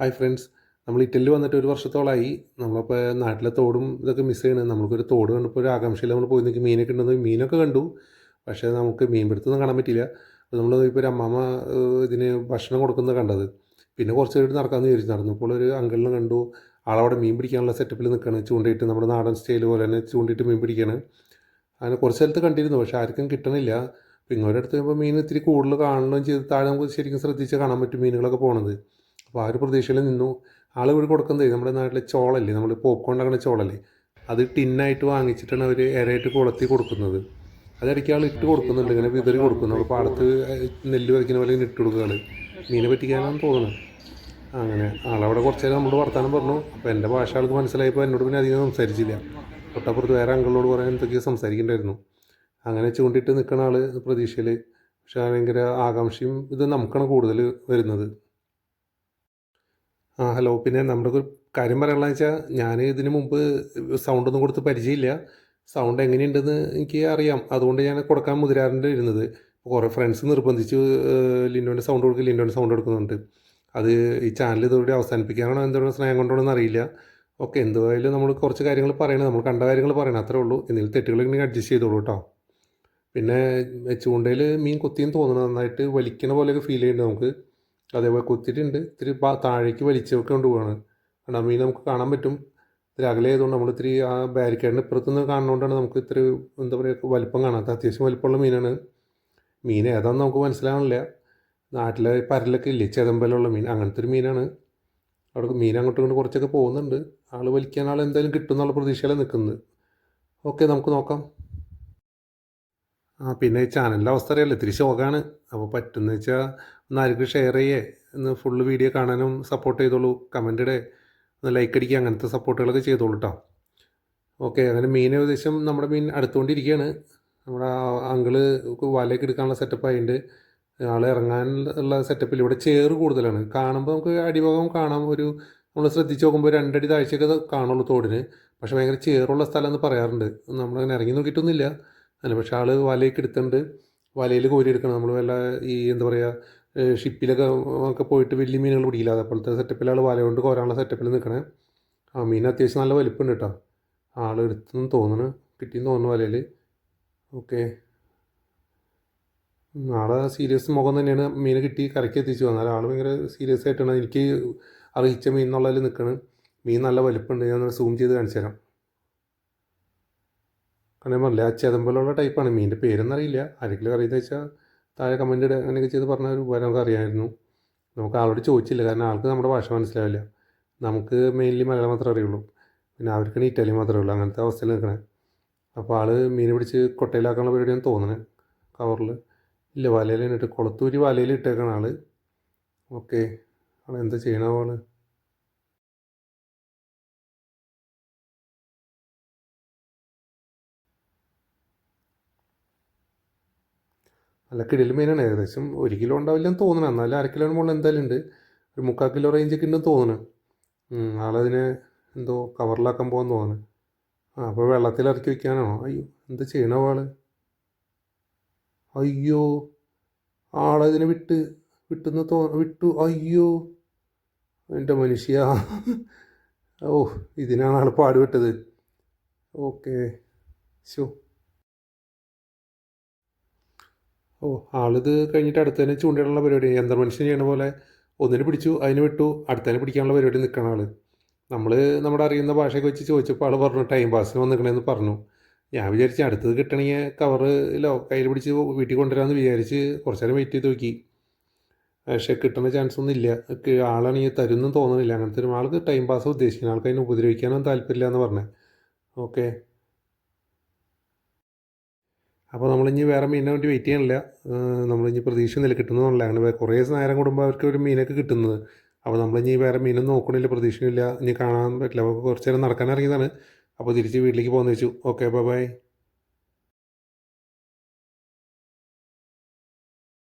Hi friends. നമ്മൾ Italy വന്നിട്ട് ഒരു വർഷത്തോളമായി നമ്മളിപ്പോൾ നാട്ടിലെ തോടും ഇതൊക്കെ മിസ് ചെയ്യണത് നമ്മൾക്കൊരു തോട് കണ്ടപ്പോൾ ഒരു ആകാംക്ഷയിൽ നമ്മൾ പോയി നിൽക്കും. മീനൊക്കെ ഉണ്ടെന്ന് മീനൊക്കെ കണ്ടു. പക്ഷേ നമുക്ക് മീൻ പിടുത്തൊന്നും കാണാൻ പറ്റില്ല അപ്പോൾ നമ്മൾ ഇപ്പോൾ ഒരു അമ്മാമ്മ ഇതിന് ഭക്ഷണം കൊടുക്കുന്നത് കണ്ടത്. പിന്നെ കുറച്ച് നേരം നടക്കാമെന്ന് വിചാരിച്ചു. നടന്നു. ഇപ്പോൾ ഒരു അങ്കിളിനെ കണ്ടു. ആളവിടെ മീൻ പിടിക്കാനുള്ള സെറ്റപ്പിൽ നിൽക്കുകയാണ് ചൂണ്ടയിട്ട് നമ്മുടെ നാടൻ സ്റ്റൈൽ പോലെ തന്നെ ചൂണ്ടിയിട്ട് മീൻ പിടിക്കുകയാണ് അങ്ങനെ കുറച്ച് സ്ഥലത്ത് കണ്ടിരുന്നു. പക്ഷേ ആർക്കും കിട്ടണില്ല. അപ്പോൾ ഇങ്ങോട്ടടുത്ത് കഴിയുമ്പോൾ മീൻ ഇത്തിരി കൂടുതൽ കാണുകയും ചെയ്ത് താഴെ നമുക്ക് ശരിക്കും ശ്രദ്ധിച്ച് കാണാൻ പറ്റും മീനുകളൊക്കെ പോണത്. അപ്പോൾ ആ ഒരു പ്രതീക്ഷയിൽ നിന്നു. ആൾ ഇവിടെ കൊടുക്കുന്നത് നമ്മുടെ നാട്ടിലെ ചോളല്ലേ? നമ്മൾ പോപ്കോൺ ഉണ്ടാക്കുന്ന ചോളല്ലേ? അത് ടിന്നായിട്ട് വാങ്ങിച്ചിട്ടാണ് അവർ ഇരയായിട്ട് കുളത്തി കൊടുക്കുന്നത്. അതിടയ്ക്ക് ആൾ ഇട്ട് കൊടുക്കുന്നുണ്ട്. ഇങ്ങനെ വിതറി കൊടുക്കുന്നു. അപ്പോൾ പാടത്ത് നെല്ല് വരയ്ക്കുന്ന പോലെ ഇങ്ങനെ ഇട്ട് കൊടുക്കുകയാണ് മീനെ പറ്റിക്കാനാണെന്ന് തോന്നുന്നത് അങ്ങനെ. ആളവിടെ കുറച്ച് നേരം നമ്മളോട് വർത്താനം പറഞ്ഞു. അപ്പോൾ എന്റെ ഭാഷ ആൾക്ക് മനസ്സിലായപ്പോൾ എന്നോട് പിന്നെ അധികം സംസാരിച്ചില്ല. തൊട്ടപ്പുറത്ത് വേറെ അങ്കിളിനോട് പറയാൻ എന്തൊക്കെയോ സംസാരിക്കണ്ടായിരുന്നു. അങ്ങനെ ചൂണ്ടിയിട്ട് നിൽക്കുന്ന ആൾ പ്രതീക്ഷയിൽ. പക്ഷേ ഭയങ്കര ആകാംക്ഷയും ഇത് നമുക്കാണ് കൂടുതൽ വരുന്നത്. ആ ഹലോ. പിന്നെ നമ്മുടെ ഒരു കാര്യം പറയാനുള്ള വെച്ചാൽ ഞാൻ ഇതിന് മുമ്പ് സൗണ്ട് ഒന്നും കൊടുത്ത് പരിചയമില്ല. സൗണ്ട് എങ്ങനെയുണ്ടെന്ന് എനിക്ക് അറിയാം. അതുകൊണ്ട് ഞാൻ കൊടുക്കാൻ മുതിരാറുണ്ട് ഇരുന്നത്. കുറേ ഫ്രണ്ട്സ് നിർബന്ധിച്ച് ലിൻഡോന്റെ സൗണ്ട് കൊടുക്കുക ലിൻഡോന്റെ സൗണ്ട് കൊടുക്കുന്നുണ്ട്. അത് ഈ ചാനൽ ഇതോടെ അവസാനിപ്പിക്കാനാണോ എന്തോ സ്നേഹം കൊണ്ടോണെന്ന് അറിയില്ല. ഓക്കെ എന്തുവായാലും നമ്മൾ കുറച്ച് കാര്യങ്ങൾ പറയണം. നമ്മൾ കണ്ട കാര്യങ്ങൾ പറയണം. അത്രേ ഉള്ളൂ. എന്തെങ്കിലും തെറ്റുകളെങ്കിലും അഡ്ജസ്റ്റ് ചെയ്തോളൂ കേട്ടോ പിന്നെ ചൂണ്ടയിൽ മീൻ കൊത്തിയെന്ന് തോന്നണം നന്നായിട്ട് വലിക്കണ പോലെയൊക്കെ ഫീൽ ചെയ്യുന്നുണ്ട് നമുക്ക്. അതേപോലെ കൊത്തിയിട്ടുണ്ട്. ഇത്തിരി താഴേക്ക് വലിച്ചൊക്കെ കൊണ്ടുപോവാണ്. കാരണം മീൻ നമുക്ക് കാണാൻ പറ്റും. ഇത്തിരി അകലെയതുകൊണ്ട് നമ്മൾ ഇത്തിരി ആ ബാരിക്കേഡിന്റെ ഇപ്പുറത്തുനിന്ന് കാണുന്നതുകൊണ്ടാണ് നമുക്ക് ഇത്ര എന്താ പറയുക വലിപ്പം കാണാത്ത അത്യാവശ്യം വലിപ്പമുള്ള മീനാണ്. മീൻ ഏതാണെന്ന് നമുക്ക് മനസ്സിലാവണില്ല. നാട്ടിലെ പരലൊക്കെ ഇല്ലേ ചെതമ്പലുള്ള മീൻ. അങ്ങനത്തെ ഒരു മീനാണ്. അവിടെ മീൻ അങ്ങോട്ടും ഇങ്ങോട്ടും കുറച്ചൊക്കെ പോകുന്നുണ്ട്. ആൾ വലിക്കാൻ ആൾ എന്തായാലും കിട്ടും എന്നുള്ള പ്രതീക്ഷയിലാണ് നിൽക്കുന്നത്. ഓക്കെ നമുക്ക് നോക്കാം. ആ പിന്നെ ഈ ചാനലിന്റെ അവസ്ഥ അറിയാലോ ഇത്തിരി ശോകമാണ് അപ്പോൾ പറ്റുന്ന വെച്ചാൽ ഒന്ന് ആർക്കും ഷെയർ ചെയ്യേ. ഒന്ന് ഫുള്ള് വീഡിയോ കാണാനും സപ്പോർട്ട് ചെയ്തോളൂ. കമന്റ് ഇടേ. ഒന്ന് ലൈക്ക് അടിക്കുക അങ്ങനത്തെ സപ്പോർട്ടുകളൊക്കെ ചെയ്തോളൂ കേട്ടോ ഓക്കെ അങ്ങനെ മീൻ ഏകദേശം നമ്മുടെ മീൻ അടുത്തുകൊണ്ടിരിക്കുകയാണ് നമ്മുടെ അങ്കിൾ വലയൊക്കെ എടുക്കാനുള്ള സെറ്റപ്പ് ആയിട്ടുണ്ട് ആൾ ഇറങ്ങാനുള്ള സെറ്റപ്പിൽ ഇവിടെ ചേറ് കൂടുതലാണ്. കാണുമ്പോൾ നമുക്ക് അടിഭാഗം കാണാം. ഒരു നമ്മൾ ശ്രദ്ധിച്ച് നോക്കുമ്പോൾ രണ്ടടി താഴ്ചയൊക്കെ കാണുള്ളൂ തോടിന്. പക്ഷേ ഭയങ്കര ചേറുള്ള സ്ഥലം എന്ന് പറയാറുണ്ട്. നമ്മളങ്ങനെ ഇറങ്ങി നോക്കിയിട്ടൊന്നുമില്ല. അല്ല പക്ഷെ ആൾ വലയൊക്കെ എടുത്തിട്ടുണ്ട്. വലയിൽ കോരി എടുക്കണം. നമ്മൾ വല്ല ഈ എന്താ പറയുക ഷിപ്പിലൊക്കെ ഒക്കെ പോയിട്ട് വലിയ മീനുകൾ പിടിക്കില്ല. അതേപോലത്തെ സെറ്റപ്പിൽ ആൾ വല കൊണ്ട് കോരാനുള്ള സെറ്റപ്പിൽ നിൽക്കണേ ആ മീൻ അത്യാവശ്യം നല്ല വലിപ്പമുണ്ട് കേട്ടോ ആൾ എടുത്തെന്ന് തോന്നുന്നു കിട്ടിയെന്ന് തോന്നുന്നു വലയിൽ ഓക്കെ. ആളെ സീരിയസ് മുഖം തന്നെയാണ് മീൻ കിട്ടി കരയ്ക്ക് എത്തിച്ചു. വന്നാൽ ആൾ ഭയങ്കര സീരിയസ് ആയിട്ടാണ് എനിക്ക് അറിയിച്ച മീൻ എന്നുള്ളതിൽ നിൽക്കണ് മീൻ നല്ല വലിപ്പുണ്ട്. ഞാൻ സൂം ചെയ്ത് കാണിച്ചു തരാം. കാരണം ഞാൻ പറഞ്ഞില്ല അച്ചേതം പോലുള്ള ടൈപ്പാണ് മീനിന്റെ പേരൊന്നറിയില്ല. ആരെങ്കിലും അറിയുന്നത് വെച്ചാൽ താഴെ കമന്റ് ഇടുക അങ്ങനെയൊക്കെ ചെയ്ത് പറഞ്ഞ ഒരു ഉപകാരം നമുക്ക് അറിയാമായിരുന്നു നമുക്ക് ആളോട് ചോദിച്ചില്ല കാരണം ആൾക്ക് നമ്മുടെ ഭാഷ മനസ്സിലാവില്ല. നമുക്ക് മെയിൻലി മലയാളം മാത്രമേ അറിയുള്ളൂ. പിന്നെ അവർക്കാണ് ഇറ്റാലിയൻ മാത്രമേ ഉള്ളൂ അങ്ങനത്തെ അവസ്ഥയിൽ നിൽക്കണേ. അപ്പോൾ ആൾ മീൻ പിടിച്ച് കൊട്ടയിലാക്കാനുള്ള പരിപാടിയാണ് തോന്നുന്നത് കവറിൽ ഇല്ല വലയിൽ ഇട്ട് കൊളത്തൂരി വലയിൽ ഇട്ടേക്കണ ആൾ ഓക്കെ ആൾ എന്താ ചെയ്യണ ആൾ? നല്ല കിടിൽ മീനാണ് ഏകദേശം ഒരു കിലോ ഉണ്ടാവില്ലെന്ന് തോന്നണം എന്നാലും അര കിലോ മുകളിൽ എന്തായാലും ഉണ്ട്. ഒരു മുക്കാൽ കിലോ റേഞ്ചൊക്കെ ഉണ്ടെന്ന് തോന്നുന്നു. ആളതിനെ എന്തോ കവറിലാക്കാൻ പോകാൻ തോന്നുന്നു. അപ്പോൾ വെള്ളത്തിൽ ഇറക്കി വയ്ക്കാനാണോ അയ്യോ എന്ത് ചെയ്യണോ ആൾ? അയ്യോ ആളതിനെ വിട്ട് വിട്ടെന്ന് തോ വിട്ടു. അയ്യോ എന്റെ മനുഷ്യ. ഓ ഇതിനാണ് ആൾ പാടുപെട്ടത്. ഓക്കേ. ശോ. ഓ ആളിത് കഴിഞ്ഞിട്ട് അടുത്തതിനെ ചൂണ്ടിടാനുള്ള പരിപാടി. യന്ത്രമനുഷ്യൻ ചെയ്യണ പോലെ? ഒന്നിനെ പിടിച്ചു അതിനെ വിട്ടു അടുത്തതിനെ പിടിക്കാനുള്ള പരിപാടി നിൽക്കണ ആൾ. നമ്മൾ നമ്മുടെ അറിയുന്ന ഭാഷയൊക്കെ വെച്ച് ചോദിച്ചപ്പോൾ ആൾ പറഞ്ഞു ടൈം പാസിന് വന്നിക്കണേന്ന് പറഞ്ഞു. ഞാൻ വിചാരിച്ചു അടുത്തത് കിട്ടണമെങ്കിൽ കവറിലോ കയ്യിൽ പിടിച്ച് വീട്ടിൽ കൊണ്ടുവരാമെന്ന് വിചാരിച്ച് കുറച്ച് നേരം വെയിറ്റ് ചെയ്ത് നോക്കി. പക്ഷേ കിട്ടുന്ന ചാൻസ് ഒന്നും ഇല്ല. ആളാണെങ്കിൽ തരുമെന്നും തോന്നുന്നില്ല അങ്ങനത്തെ ഒരു ആൾക്ക് ടൈം പാസ് ഉദ്ദേശിക്കുന്നത് ആൾക്ക് അതിനെ ഉപദ്രവിക്കാനൊന്നും താല്പര്യമില്ല എന്ന് പറഞ്ഞത് ഓക്കെ അപ്പോൾ നമ്മളിനി വേറെ മീനിനെ വേണ്ടി വെയിറ്റ് ചെയ്യണില്ല നമ്മളിനി പ്രതീക്ഷ നില കിട്ടുന്നതല്ല കുറേ നേരം കൂടുമ്പോൾ അവർക്ക് ഒരു മീനൊക്കെ കിട്ടുന്നത്. അപ്പോൾ നമ്മളിനി വേറെ മീനൊന്നും നോക്കണില്ല പ്രതീക്ഷയില്ല ഇനി കാണാൻ പറ്റില്ല. അപ്പോൾ കുറച്ച് നേരം നടക്കാൻ ഇറങ്ങിയതാണ്. അപ്പോൾ തിരിച്ച് വീട്ടിലേക്ക് പോകുന്ന വെച്ചു. Okay bye bye